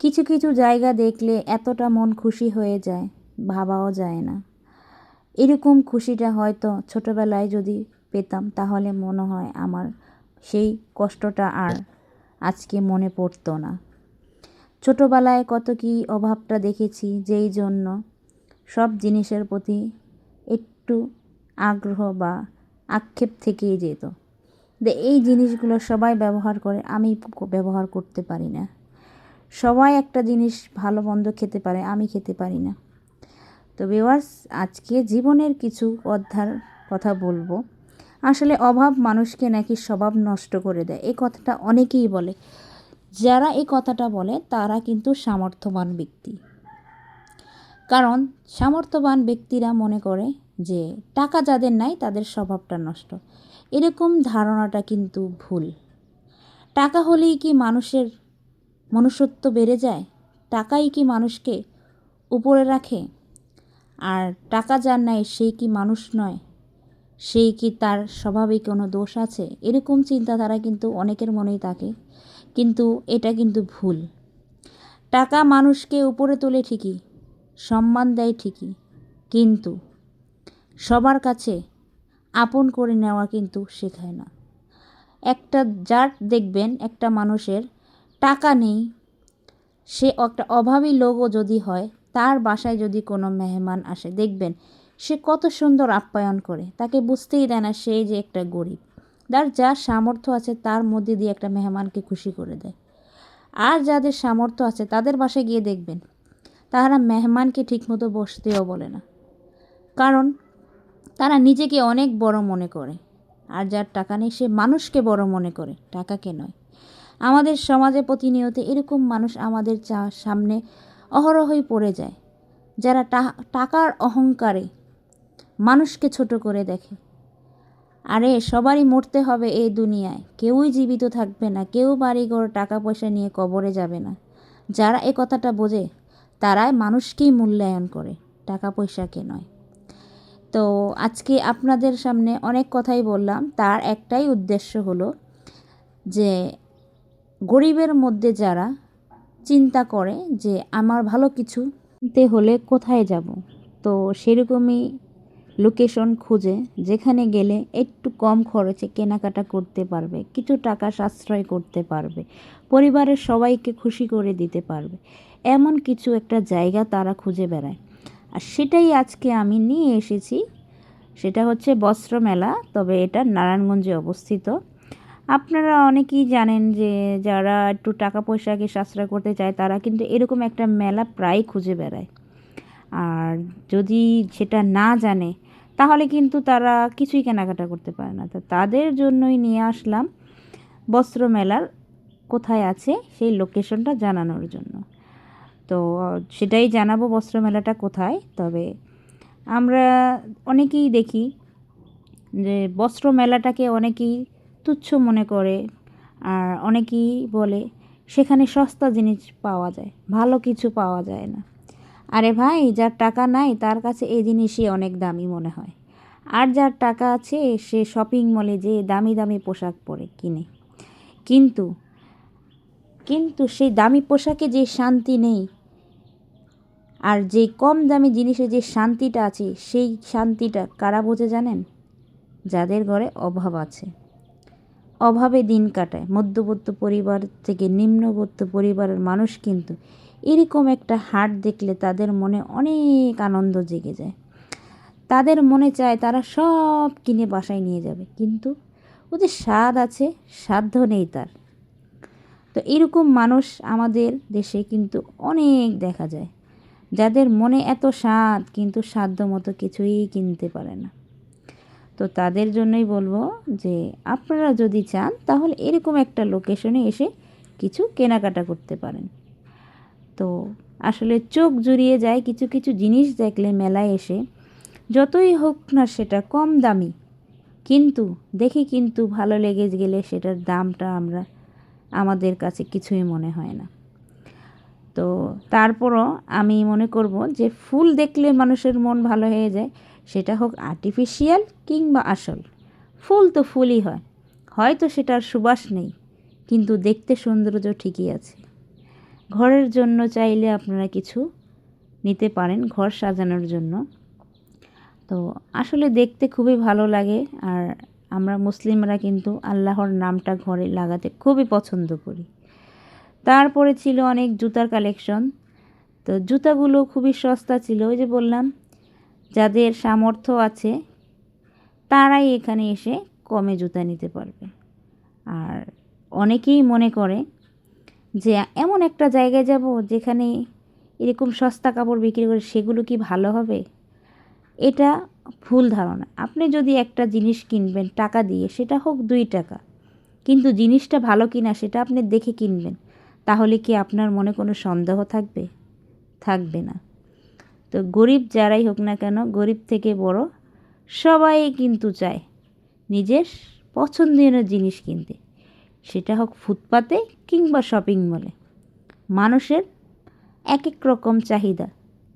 কিছু কিছু জায়গা দেখলে এতটা মন খুশি হয়ে যায়, ভাবাও যায় না। এরকম খুশিটা হয়তো ছোটোবেলায় যদি পেতাম, তাহলে মনে হয় আমার সেই কষ্টটা আর আজকে মনে পড়তো না। ছোটোবেলায় কত কি অভাবটা দেখেছি, যেই জন্য সব জিনিসের প্রতি একটু আগ্রহ বা আক্ষেপ থেকেই যেত। এই জিনিসগুলো সবাই ব্যবহার করে, আমি ব্যবহার করতে পারি না। সবাই একটা জিনিস ভালো, মন্দ খেতে পারে, আমি খেতে পারি না। তো ভিউয়ার্স আজকে জীবনের কিছু অধ্যার কথা বলব। আসলে অভাব মানুষকে নাকি স্বভাব নষ্ট করে দেয়। এই কথাটা অনেকেই বলে। যারা এই কথাটা বলে, তারা কিন্তু সামর্থ্যবান ব্যক্তি। কারণ সামর্থ্যবান ব্যক্তিরা মনে করে যে টাকা যাদের নাই, তাদের স্বভাবটা নষ্ট। এরকম ধারণাটা কিন্তু ভুল। টাকা হলেই কি মানুষের মনুষ্যত্ব বেড়ে যায়, টাকাই কি মানুষকে উপরে রাখে? আর টাকা যার নাই, সেই কি মানুষ নয়? সেই কি তার স্বভাবে কোনো দোষ আছে? এরকম চিন্তাধারা কিন্তু অনেকের মনেই থাকে, কিন্তু এটা কিন্তু ভুল। টাকা মানুষকে উপরে তোলে ঠিকই, সম্মান দেয় ঠিকই, কিন্তু সবার কাছে আপন করে নেওয়া কিন্তু শেখায় না। একটা যার দেখবেন, একটা মানুষের টাকা নেই। সে একটা অভাবী লোকও যদি হয়, তার বাসায় যদি কোনো মেহমান আসে, দেখবেন সে কত সুন্দর আপ্যায়ন করে। তাকে বুঝতেই দেয় না সে যে একটা গরিব। যার যার সামর্থ্য আছে, তার মধ্যে দিয়ে একটা মেহমানকে খুশি করে দেয়। আর যাদের সামর্থ্য আছে, তাদের বাসায় গিয়ে দেখবেন তারা মেহমানকে ঠিকমতো বসতেও বলে না। কারণ তারা নিজেকে অনেক বড় মনে করে। আর যার টাকা নেই, সে মানুষকে বড় মনে করে। টাকাকে নয়? আমাদের সমাজে প্রতিনিয়ত এরকম মানুষ আমাদের সামনে অহরহই পড়ে যায়, যারা টাকার অহংকারে মানুষকে ছোট করে দেখে। আরে, সবারই মরতে হবে এই দুনিয়ায়। কেউই জীবিত থাকবে না, কেউ বাড়িঘর টাকা পয়সা নিয়ে কবরে যাবে না। যারা এ কথাটা বোঝে, তারাই মানুষকেই মূল্যায়ন করে টাকা পয়সাকে নয়। তো আজকে আপনাদের সামনে অনেক কথাই বললাম। তার একটাই উদ্দেশ্য হলো যে গরিবের মধ্যে যারা চিন্তা করে যে আমার ভালো কিছু কিনতে হলে কোথায় যাব, তো সেরকমই লোকেশন খুঁজে যেখানে গেলে একটু কম খরচে কেনাকাটা করতে পারবে, কিছু টাকা সাশ্রয় করতে পারবে, পরিবারের সবাইকে খুশি করে দিতে পারবে, এমন কিছু একটা জায়গা তারা খুঁজে বেড়ায়। আর সেটাই আজকে আমি নিয়ে এসেছি, সেটা হচ্ছে বস্ত্র মেলা, তবে এটা নারায়ণগঞ্জে অবস্থিত। আপনারা অনেকেই জানেন যে যারা একটু টাকা পয়সাকে সাশ্রয় করতে চায়, তারা কিন্তু এরকম একটা মেলা প্রায় খুঁজে বেড়ায়। আর যদি সেটা না জানে, তাহলে কিন্তু তারা কিছুই কেনাকাটা করতে পারে না। তো তাদের জন্যই নিয়ে আসলাম বস্ত্র মেলার কোথায় আছে সেই লোকেশনটা জানানোর জন্য। তো সেটাই জানাব বস্ত্র মেলাটা কোথায়। তবে আমরা অনেকেই দেখি যে বস্ত্র মেলাটাকে অনেকেই তুচ্ছ মনে করে। আর অনেকেই বলে, সেখানে সস্তা জিনিস পাওয়া যায়, ভালো কিছু পাওয়া যায় না। আরে ভাই, যার টাকা নাই, তার কাছে এই জিনিসই অনেক দামি মনে হয়। আর যার টাকা আছে, সে শপিং মলে যে দামি দামি পোশাক পরে, কিনে। কিন্তু কিন্তু সেই দামি পোশাকে যে শান্তি নেই, আর যে কম দামি জিনিসে যে শান্তিটা আছে, সেই শান্তিটা কারা বোঝে জানেন? যাদের ঘরে অভাব আছে। অভাবে দিন কাটায়। মধ্যবর্ত পরিবার থেকে নিম্নবর্ত পরিবারের মানুষ কিন্তু এরকম একটা হাট দেখলে তাদের মনে অনেক আনন্দ জেগে যায়। তাদের মনে চায় তারা সব কিনে বাসায় নিয়ে যাবে। কিন্তু ওদের স্বাদ আছে, সাধ্য নেই তার। তো এরকম মানুষ আমাদের দেশে কিন্তু অনেক দেখা যায়। যাদের মনে এত স্বাদ কিন্তু সাধ্য মতো কিছুই কিনতে পারে না। তো তাদের জন্যই বলব যে, আপনারা যদি চান, তাহলে এরকম একটা লোকেশনে এসে কিছু কেনাকাটা করতে পারেন। তো আসলে চোখ জুড়িয়ে যায়, কিছু কিছু জিনিস দেখলে মেলায় এসে। যতই হোক না সেটা কম দামি, কিন্তু দেখি কিন্তু ভালো লেগে গেলে সেটার দামটা আমরা, আমাদের কাছে কিছুই মনে হয় না। তো তারপরও আমি মনে করব যে, ফুল দেখলে মানুষের মন ভালো হয়ে যায় সেটা হোক আর্টিফিশিয়াল কিংবা আসল। ফুল তো ফুলই হয়, হয়তো সেটার সুবাস নেই, কিন্তু দেখতে সৌন্দর্য ঠিকই আছে। ঘরের জন্য চাইলে আপনারা কিছু নিতে পারেন ঘর সাজানোর জন্য। তো আসলে দেখতে খুবই ভালো লাগে, আর আমরা মুসলিমরা কিন্তু আল্লাহর নামটা ঘরে লাগাতে খুবই পছন্দ করি। তারপরে ছিল অনেক জুতার কালেকশন তো জুতাগুলো খুবই সস্তা ছিল, ওই যে বললাম যাদের সামর্থ্য আছে, তারাই এখানে এসে কমে জুতা নিতে পারবে। আর অনেকেই মনে করে যে, এমন একটা জায়গায় যাব যেখানে এরকম সস্তা কাপড় বিক্রি করে সেগুলো কি ভালো হবে? এটা ভুল ধারণা। আপনি যদি একটা জিনিস কিনবেন, টাকা দিয়ে, সেটা হোক দুই টাকা, কিন্তু জিনিসটা ভালো কিনা সেটা আপনি দেখে কিনবেন, তাহলে কি আপনার মনে কোনো সন্দেহ থাকবে? থাকবে না। তো গরিব যারাই হোক না কেন, গরিব থেকে বড়, সবাই কিন্তু চায় নিজের পছন্দনীয় জিনিস কিনতে। সেটা হোক ফুটপাতে কিংবা শপিং মলে মানুষের এক এক রকম চাহিদা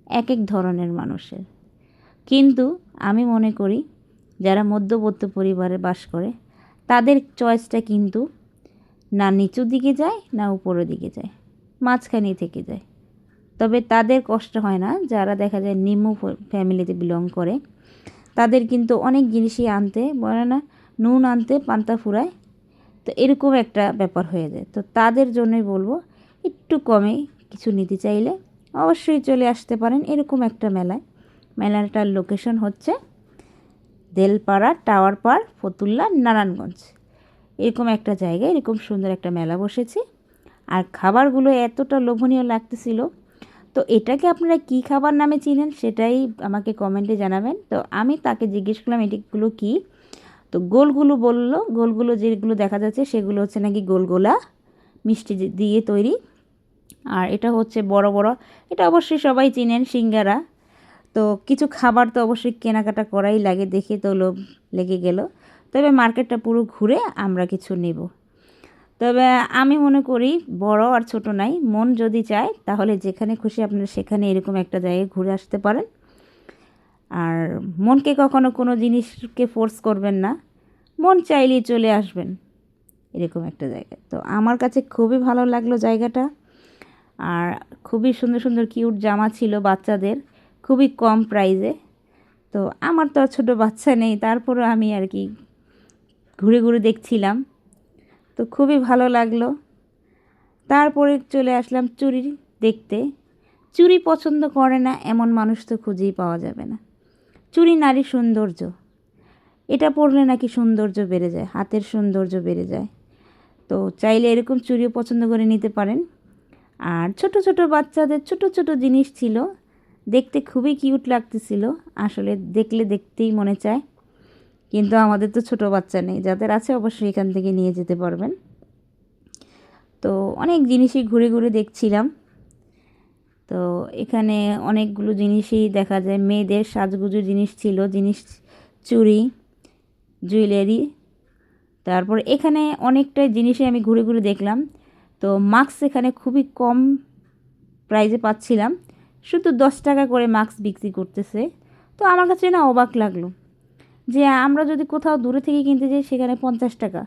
এক এক ধরনের মানুষের। কিন্তু আমি মনে করি, যারা মধ্যবর্তী পরিবারে বাস করে, তাদের চয়েসটা কিন্তু না নিচুর দিকে যায়, না উপরের দিকে যায়, মাঝখানে থেকে যায়। তবে তাদের কষ্ট হয় না। যারা দেখা যায় নিম্ন ফ্যামিলিতে বিলং করে, তাদের কিন্তু অনেক জিনিসই আনতে বলে না, নুন আনতে, পান্তা ফুরায়। তো এরকম একটা ব্যাপার হয়ে যায়। তো তাদের জন্যই বলব, একটু কমে কিছু নিতে চাইলে অবশ্যই চলে আসতে পারেন এরকম একটা মেলায়। মেলাটার লোকেশন হচ্ছে দেলপাড়া টাওয়ার পার্ক ফতুল্লা, নারায়ণগঞ্জ। এরকম একটা জায়গায় এরকম সুন্দর একটা মেলা বসেছে। আর খাবারগুলো এতটা লোভনীয় লাগতেছিল তো এটাকে আপনারা কি খাবার নামে চিনেন সেটাই আমাকে কমেন্টে জানাবেন। তো আমি তাকে জিজ্ঞেস করলাম এটিগুলো কী? তো গোলগুলো বলল গোলগুলো যেগুলো দেখা যাচ্ছে সেগুলো হচ্ছে নাকি গোলগোলা মিষ্টি দিয়ে তৈরি। আর এটা হচ্ছে বড় বড়, এটা অবশ্যই সবাই চিনেন, সিঙ্গারা। তো কিছু খাবার তো অবশ্যই কেনাকাটা করাই লাগে, দেখে তো লোভ লেগে গেল। তবে মার্কেটটা পুরো ঘুরে আমরা কিছু নেব। তবে আমি মনে করি বড় আর ছোট নাই, মন যদি চায় তাহলে যেখানে খুশি আপনারা সেখানে এরকম একটা জায়গায় ঘুরে আসতে পারেন। আর মনকে কখনো কোনো জিনিসকে ফোর্স করবেন না, মন চাইলেই চলে আসবেন, এরকম একটা জায়গায় তো আমার কাছে খুবই ভালো লাগল জায়গাটা, আর খুবই সুন্দর সুন্দর কিউট জামা ছিল বাচ্চাদের, খুবই কম প্রাইজে তো আমার তো আর ছোটো বাচ্চা নেই, তারপরও আমি আর কি ঘুরে ঘুরে দেখছিলাম। তো খুবই ভালো লাগল। তারপরে চলে আসলাম চুরি দেখতে। চুরি পছন্দ করে না, এমন মানুষ তো খুঁজেই পাওয়া যাবে না। চুরি নারী সৌন্দর্য। এটা পরলে নাকি সৌন্দর্য বেড়ে যায়, হাতের সৌন্দর্য বেড়ে যায়। তো চাইলে এরকম চুরিও পছন্দ করে নিতে পারেন। আর ছোট ছোট বাচ্চাদের ছোট ছোট জিনিস ছিল, দেখতে খুবই কিউট লাগতেছিল। আসলে দেখলে দেখতেই মনে চায়। কিন্তু আমাদের তো ছোট বাচ্চা নেই, যাদের আছে অবশ্যই এখান থেকে নিয়ে যেতে পারবেন। তো অনেক জিনিসই ঘুরে ঘুরে দেখছিলাম। তো এখানে অনেকগুলো জিনিসই দেখা যায়। মেয়েদের সাজগুজু জিনিস ছিল, জিনিস চুরি জুয়েলারি। তারপর এখানে অনেকটাই জিনিসই আমি ঘুরে ঘুরে দেখলাম। তো মাস্ক এখানে খুবই কম প্রাইজে পাচ্ছিলাম। শুধু দশ টাকা করে মাস্ক বিক্রি করতেছে। তো আমার কাছে না অবাক লাগল। যে আমরা যদি কোথাও দূরে থেকে কিনতে যাই, সেখানে পঞ্চাশ টাকা,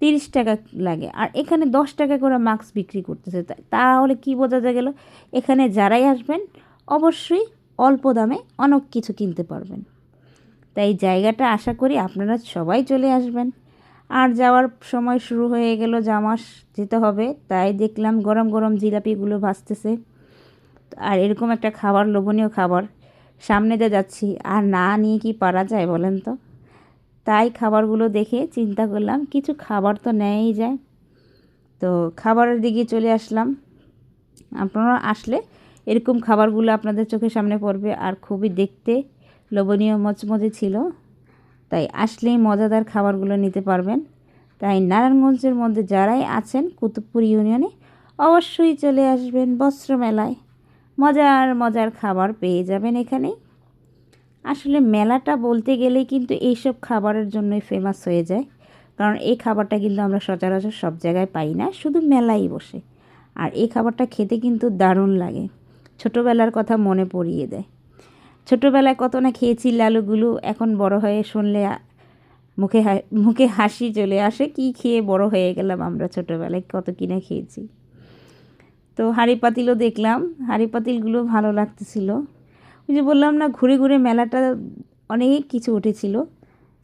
তিরিশ টাকা লাগে। আর এখানে দশ টাকা করে মাস্ক বিক্রি করতেছে। তাহলে কি বোঝা যা গেল? এখানে যারাই আসবেন, অবশ্যই অল্প দামে অনেক কিছু কিনতে পারবেন। তাই জায়গাটা আশা করি আপনারা সবাই চলে আসবেন। আর যাওয়ার সময় শুরু হয়ে গেল, জামাস যেতে হবে। তাই দেখলাম গরম গরম জিলাপিগুলো ভাসতেছে আর এরকম একটা খাবার, লোভনীয় খাবার। সামনে দিয়ে যাচ্ছি, আর না নিয়ে কি পারা যায় বলেন তো? তাই খাবারগুলো দেখে চিন্তা করলাম, কিছু খাবার তো নেয়ই যায়। তো খাবারের দিকে চলে আসলাম। আপনারা আসলে এরকম খাবারগুলো আপনাদের চোখের সামনে পড়বে, আর খুবই দেখতে লোভনীয় মচমচে ছিল। তাই আসলেই মজাদার খাবারগুলো নিতে পারবেন। তাই নারায়ণগঞ্জের মধ্যে যারাই আছেন, কুতুবপুর ইউনিয়নে অবশ্যই চলে আসবেন বস্ত্র মেলায় মজার মজার খাবার পেয়ে যাবেন এখানে। আসলে মেলাটা বলতে গেলেই কিন্তু এইসব খাবারের জন্যই ফেমাস হয়ে যায়। কারণ এই খাবারটা কিন্তু আমরা সচরাচর সব জায়গায় পাই না, শুধু মেলাই বসে। আর এই খাবারটা খেতে কিন্তু দারুণ লাগে। ছোটোবেলার কথা মনে পড়িয়ে দেয়। ছোটোবেলায় কত না খেয়েছি লালুগুলো, এখন বড় হয়ে শুনলে মুখে মুখে হাসি চলে আসে, কি খেয়ে বড় হয়ে গেলাম আমরা ছোটোবেলায়, কত কিনা খেয়েছি। তো হাঁড়ি পাতিলও দেখলাম। হাঁড়ি পাতিলগুলো ভালো লাগতেছিল। ওই যে বললাম না, ঘুরে ঘুরে মেলাটা অনেক কিছু উঠেছিল।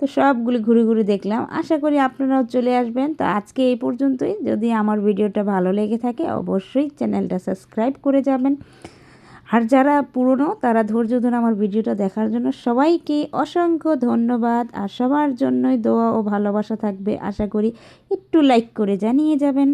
তো সবগুলো ঘুরে ঘুরে দেখলাম। আশা করি আপনারাও চলে আসবেন। তো আজকে এই পর্যন্তই। যদি আমার ভিডিওটা ভালো লেগে থাকে, অবশ্যই চ্যানেলটা সাবস্ক্রাইব করে যাবেন। আর যারা পুরনো, তারা ধৈর্য ধরে আমার ভিডিওটা দেখার জন্য সবাইকে অসংখ্য ধন্যবাদ। আর সবার জন্যই দোয়া ও ভালোবাসা থাকবে। আশা করি একটু লাইক করে জানিয়ে যাবেন।